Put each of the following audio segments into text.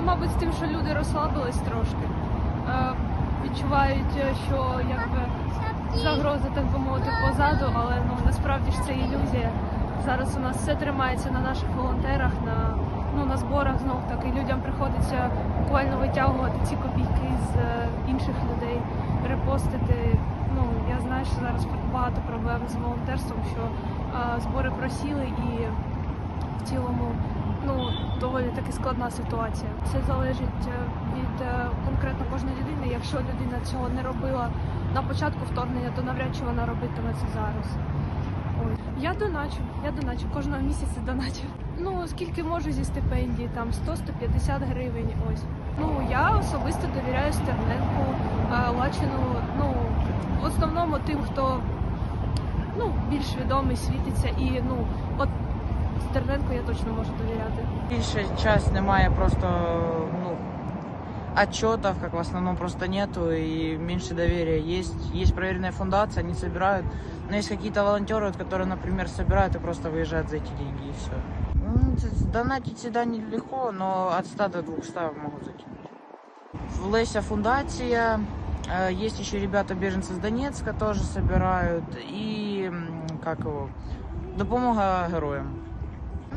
мабуть, з тим, що люди розслабились трошки. Е, відчувають, е, що якби загроза, так би мовити, позаду, але ну насправді ж це ілюзія. Зараз у нас все тримається на наших волонтерах, на, ну, на зборах знов таки. Людям приходиться буквально витягувати ці копійки з е, інших людей, репостити. Ну, я знаю, що зараз багато проблем з волонтерством, що е, збори просіли і в цілому ну, доволі таки складна ситуація. Це залежить е, від е, конкретно кожної людини. Якщо людина цього не робила на початку вторгнення, то навряд чи вона робитиме це зараз. Ой. Я доначу, я доначу, кожного місяця доначу. Ну, скільки можу зі стипендії, там 100-150 гривень, ось. Ну, я особисто довіряю Стерненку, е, Лачину, ну, в основному тим, хто ну, більш відомий, світиться і ну, от Стерненку я точно можу довіряти. Більша часть немає просто ну, отчетов, как в основном просто нету, и меньше доверия. Есть, есть проверенная фундация, они собирают, но есть какие-то волонтеры, вот, которые, например, собирают и просто выезжают за эти деньги, и все. Донатить всегда нелегко, но от 100 до 200 могут закинуть. В Леся фундация, э, есть еще ребята-беженцы с Донецка тоже собирают, и, м, как его, допомога героям.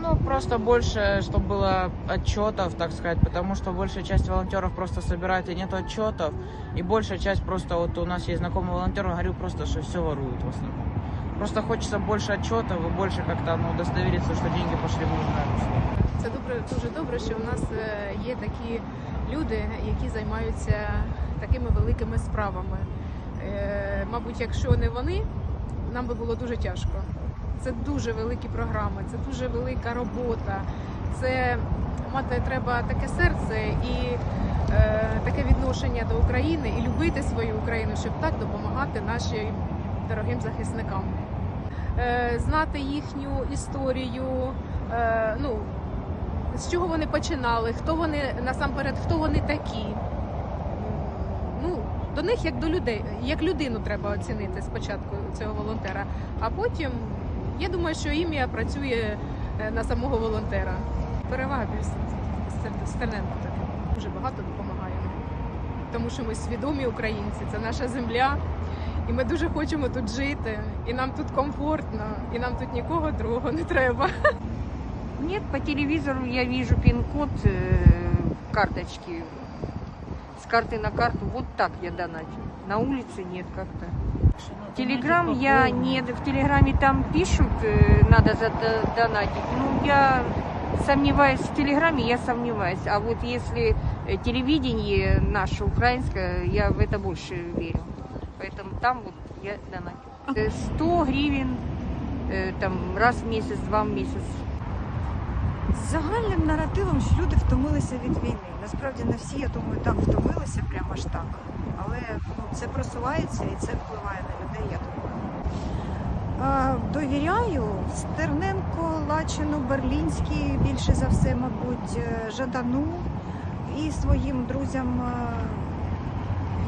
Ну, просто больше, чтобы было отчетов, так сказать, потому что большая часть волонтеров просто собирает и нет отчетов, и большая часть просто, вот у нас есть знакомый волонтер, он говорил просто, что все воруют в основном. Просто хочется больше отчетов и больше как-то ну, удостовериться, что деньги пошли в нужное русло. Це добре, дуже добре, що в нас е, є такі люди, які займаються такими великими справами. Е, Мабуть, якщо не вони, нам би було дуже тяжко. Це дуже великі програми, це дуже велика робота. Це мати треба таке серце і е, таке відношення до України і любити свою Україну, щоб так допомагати нашим дорогим захисникам. Е, знати їхню історію. Е, ну, з чого вони починали, хто вони насамперед, хто вони такі. Ну, до них як до людей, як людину треба оцінити спочатку цього волонтера, а потім я думаю, що ім'я працює е, на самого волонтера. Перевага більш Стерненко так. Дуже багато допомагаємо. Тому що ми свідомі українці, це наша земля, і ми дуже хочемо тут жити, і нам тут комфортно, і нам тут нікого другого не треба. Нет, по телевизору я вижу пин-код э, карточки. С карты на карту. Вот так я доначу. На улице нет как-то. Телеграм я нет. В Телеграме там пишут, э, надо задонатить. Ну, я сомневаюсь. В Телеграме я сомневаюсь. А вот если э, телевидение наше, украинское, я в это больше верю. Поэтому там вот я донатю. Э, 100 гривен э, там раз в месяц, два в месяц. з загальним наративом, що люди втомилися від війни. Насправді не всі, я думаю, так втомилися, прямо аж так. Але ну, це просувається і це впливає на людей, я думаю. Довіряю Стерненко, Лачину, Берлінський, більше за все, мабуть, е, Жадану і своїм друзям, е,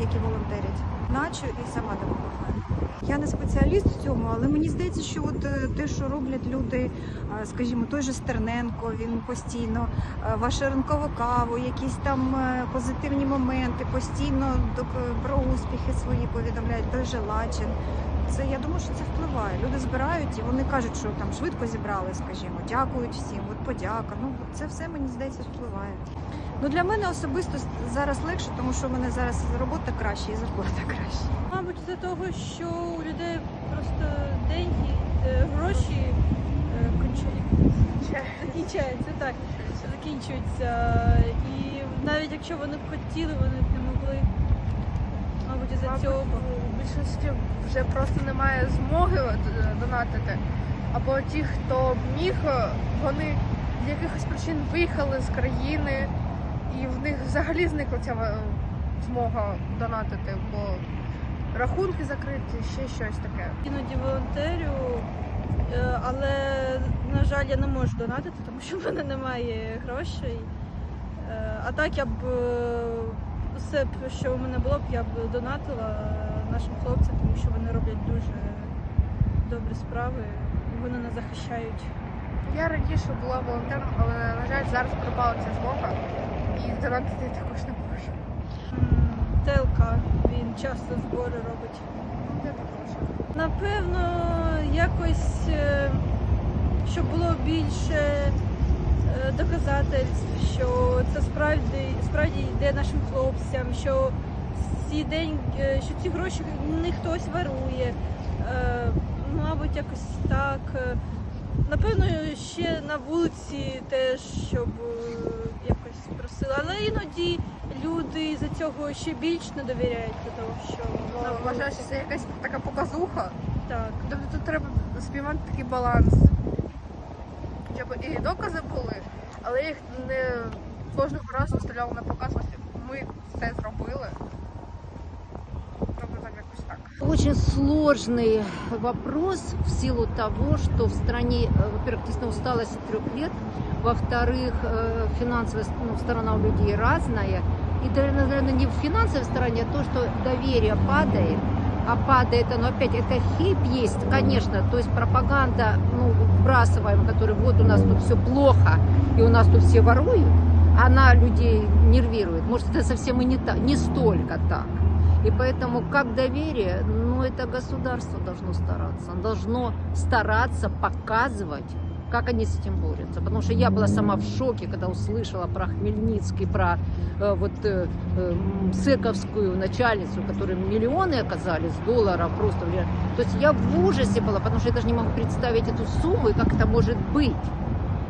які волонтерять. Наче і сама допомагаю. Я не спеціаліст в цьому, але мені здається, що от е, те, що роблять люди, е, скажімо, той же Стерненко, він постійно ваше ринкову каву, якісь там е, позитивні моменти, постійно про успіхи свої повідомляють, той же Лачин. Це я думаю, що це впливає. Люди збирають і вони кажуть, що там швидко зібрали, скажімо, дякують всім, от подяка. Ну це все мені здається впливає. Ну для мене особисто зараз легше, тому що в мене зараз робота краща і зарплата краща. Мабуть, з-за того, що у людей просто деньги, е, гроші е, закінчаються, так, закінчуються. І навіть якщо вони б хотіли, вони б не могли. Мабуть, із-за цього. Більшості вже просто немає змоги е, донатити. Або ті, хто міг, е, вони з якихось причин виїхали з країни, і в них взагалі зникла ця е, змога донатити, бо рахунки закриті, ще щось таке. Іноді волонтерю, але, на жаль, я не можу донатити, тому що в мене немає грошей. А так я б все, що у мене було б, я б донатила нашим хлопцям, тому що вони роблять дуже добрі справи, і вони нас захищають. Я раніше була волонтером, але на жаль, зараз пропала ця змога. і донатити також не можу. ТЛК, він часто збори робить. Я також. Напевно, якось, е, щоб було більше е, доказательств, що це справді, справді йде нашим хлопцям, що ці день, е, що ці гроші не хтось ворує. Е, Мабуть, якось так. Е, Напевно, ще на вулиці теж, щоб якось просили. Але іноді люди за цього ще більш не довіряють до того, що на Ну, Вважаю, що це якась така показуха. Так. Тобто тут треба спіймати такий баланс. Щоб і докази були, але їх не кожного разу виставляли на показ. Ось Ми все зробили. Тобто там якось так. Очень сложный вопрос в силу того, что в стране, э, во-первых, действительно усталость от трех лет, во-вторых, э, финансовая ну, сторона у людей разная, и, даже, наверное, не в финансовой стороне, а то, что доверие падает, а падает оно опять, это хип есть, конечно, то есть пропаганда, ну, вбрасываем, который вот у нас тут все плохо, и у нас тут все воруют, она людей нервирует. Может, это совсем и не так, не столько так. И поэтому как доверие, ну это государство должно стараться. Должно стараться показывать, как они с этим борются. Потому что я была сама в шоке, когда услышала про Хмельницкий, про э, вот э, э, м, Сэковскую начальницу, которой миллионы оказались долларов просто. То есть я в ужасе была, потому что я даже не могу представить эту сумму и как это может быть.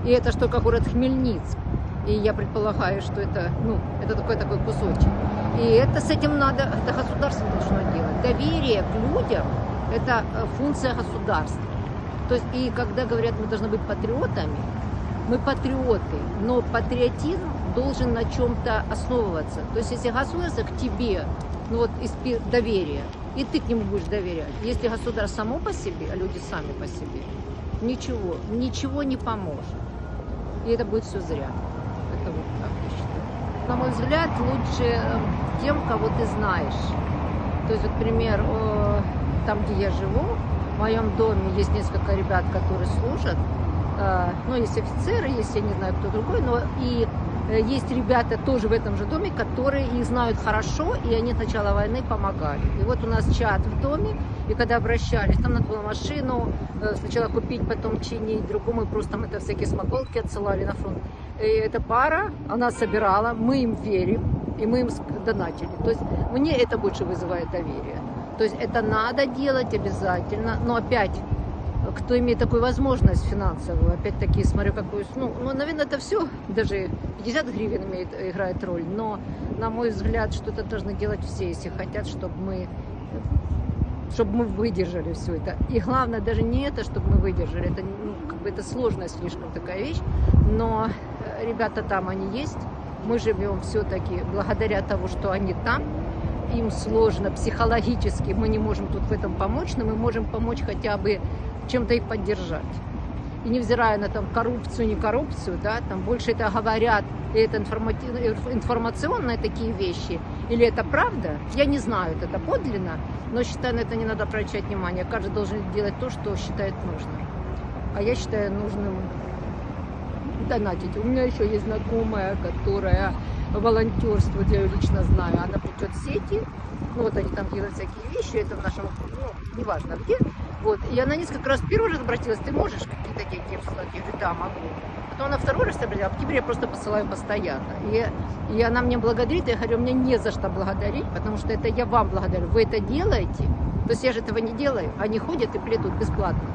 И это ж только город Хмельницк. И я предполагаю, что это, ну, это такой такой кусочек. И это с этим надо, это государство должно делать. Доверие к людям – это э, функция государства. То есть, и когда говорят, мы должны быть патриотами, мы патриоты, но патриотизм должен на чем-то основываться. То есть, если государство к тебе, ну вот, испи- доверие, и ты к нему будешь доверять. Если государство само по себе, а люди сами по себе, ничего, ничего не поможет. И это будет все зря. Так я считаю. На мой взгляд, лучше э, тем, кого ты знаешь. То есть, вот, пример, э, там, где я живу, в моем доме есть несколько ребят, которые служат. Э, Ну, есть офицеры, есть, я не знаю, кто другой, но и есть ребята тоже в этом же доме, которые их знают хорошо, и они с начала войны помогали. И вот у нас чат в доме, и когда обращались, там надо было машину сначала купить, потом чинить, другому просто там это всякие смаколки отсылали на фронт. И эта пара, она собирала, мы им верим, и мы им ск- донатили. То есть мне это больше вызывает доверие. То есть это надо делать обязательно, но опять кто имеет такую возможность финансовую, опять-таки смотрю какую, ну, ну, наверное, это все, даже 50 гривен имеет, играет роль, но, на мой взгляд, что-то должны делать все, если хотят, чтобы мы чтобы мы выдержали все это. И главное даже не это, чтобы мы выдержали, это ну, как бы это сложная слишком такая вещь, но э, ребята там они есть, мы живем все-таки благодаря того, что они там, им сложно психологически, мы не можем тут в этом помочь, но мы можем помочь хотя бы чем-то их поддержать. И невзирая на там коррупцию, не коррупцию, да, там больше это говорят, и это инф- информационные такие вещи, или это правда, я не знаю, это подлинно, но считаю, на это не надо обращать внимание. Каждый должен делать то, что считает нужным. А я считаю нужным донатить. У меня еще есть знакомая, которая волонтерствует, я ее лично знаю. Она плетет сети, ну вот они там делают всякие вещи, это в нашем, ну, неважно где. Вот. И она несколько раз первый раз обратилась, ты можешь какие-то деньги присылать? Я говорю, да, могу. Потом она второй раз обратилась, а теперь я просто посылаю постоянно. И, и она мне благодарит, я говорю, мне не за что благодарить, потому что это я вам благодарю. Вы это делаете, то есть я же этого не делаю, они ходят и плетут бесплатно.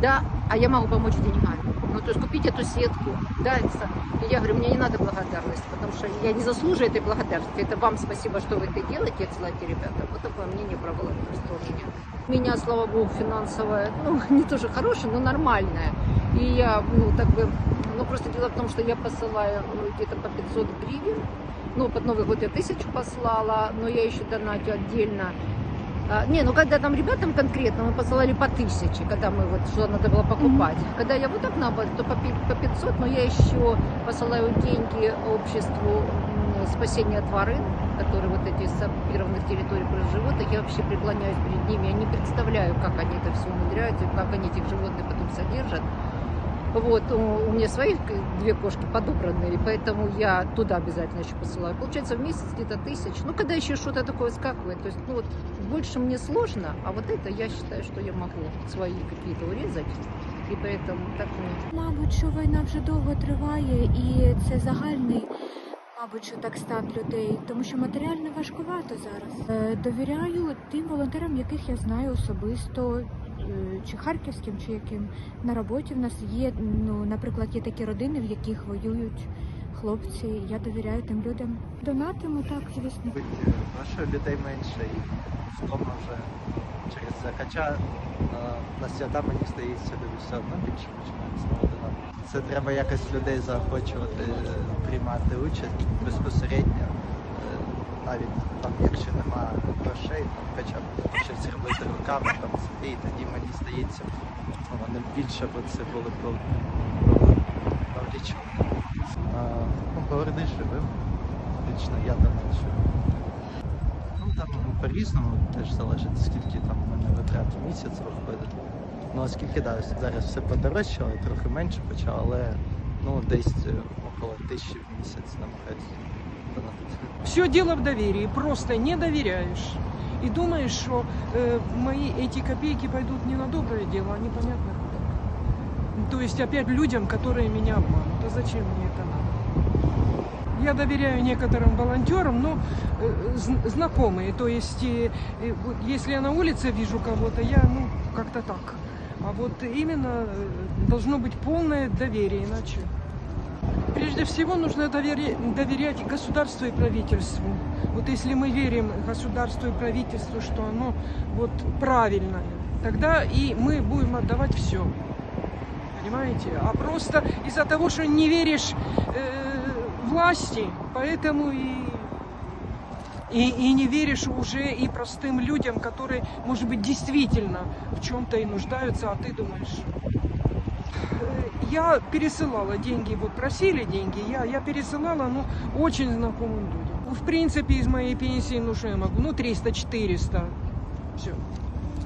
Да, а я могу помочь деньгами. Ну, то есть купить эту сетку, да, это я говорю, мне не надо благодарности, потому что я не заслуживаю этой благодарности. Это вам спасибо, что вы это делаете, отсылайте ребята. Вот такое мнение про волонтерство у меня. У меня, слава богу, финансовое, ну, не тоже хорошее, но нормальное. И я, ну, так бы, ну, просто дело в том, что я посылаю ну, где-то по 500 гривен. Ну, под Новый год я тысячу послала, но я еще донатю отдельно. А, не, ну когда там ребятам конкретно мы посылали по тысяче, когда мы вот что надо было покупать. Когда я вот так наоборот, то по, по 500, но я еще посылаю деньги обществу спасения от ворын, которые вот эти с оккупированных территорий про животных. Я вообще преклоняюсь перед ними, я не представляю, как они это все умудряются, как они этих животных потом содержат. Вот, у, у меня своих две кошки подобранные, поэтому я туда обязательно еще посылаю. Получается в месяц где-то тысяч. Ну, когда еще что-то такое скакивает. То есть, ну вот, больше мне сложно, а вот это я считаю, что я могу свои какие-то урезать. И поэтому так мне Мабуть, що війна вже довго триває, і це загальний, мабуть, що так стан людей, тому що матеріально важкувато зараз. Е, Довіряю тим волонтерам, яких я знаю особисто, е, чи харківським, чи яким на роботі в нас є. Ну, наприклад, є такі родини, в яких воюють хлопці. Я довіряю тим людям. Донатимо так, звісно. Грошей людей менше і вдома вже через. Хоча е, на свята мені здається, люди все одно більше починають знову донати. Це треба якось людей заохочувати е, приймати участь безпосередньо. Е, Навіть там, якщо немає грошей, там хоча б щось робити руками, там і тоді мені здається, ну, вони більше б це були б навлічені. Ну, поверни живим. Лично я доначу. Ну там по-різному теж залежить, скільки там у мене витрат в місяць виходить. Ну оскільки да, зараз все подорожчало, трохи менше почав, але ну десь е, около тисячі в місяць намагаюся донатити. Все дело в доверии. Просто не доверяешь. И думаешь, что э, мои эти копейки пойдут не на доброе дело, а непонятно куда. То есть опять людям, которые меня обманут. А зачем мне это надо? Я доверяю некоторым волонтерам, но э, зн- знакомые. То есть, если я на улице вижу кого-то, я, ну, как-то так. А вот именно э, должно быть полное доверие, иначе Прежде всего нужно доверя- доверять государству и правительству. Вот если мы верим государству и правительству, что оно вот правильное, тогда и мы будем отдавать все. Понимаете? А просто из-за того, что не веришь э, власти, поэтому и, и, и не веришь уже и простым людям, которые, может быть, действительно в чем-то и нуждаются, а ты думаешь, Э, я пересылала деньги, вот просили деньги, я, я пересылала, ну, очень знакомым людям. Ну, В принципе, из моей пенсии, ну, что я могу, ну, 300-400, все.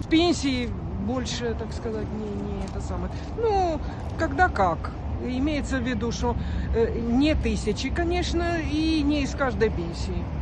С пенсии больше, так сказать, не, не это самое. Ну, когда как. Имеется в виду, что э, не тысячи, конечно, и не из каждой пенсии.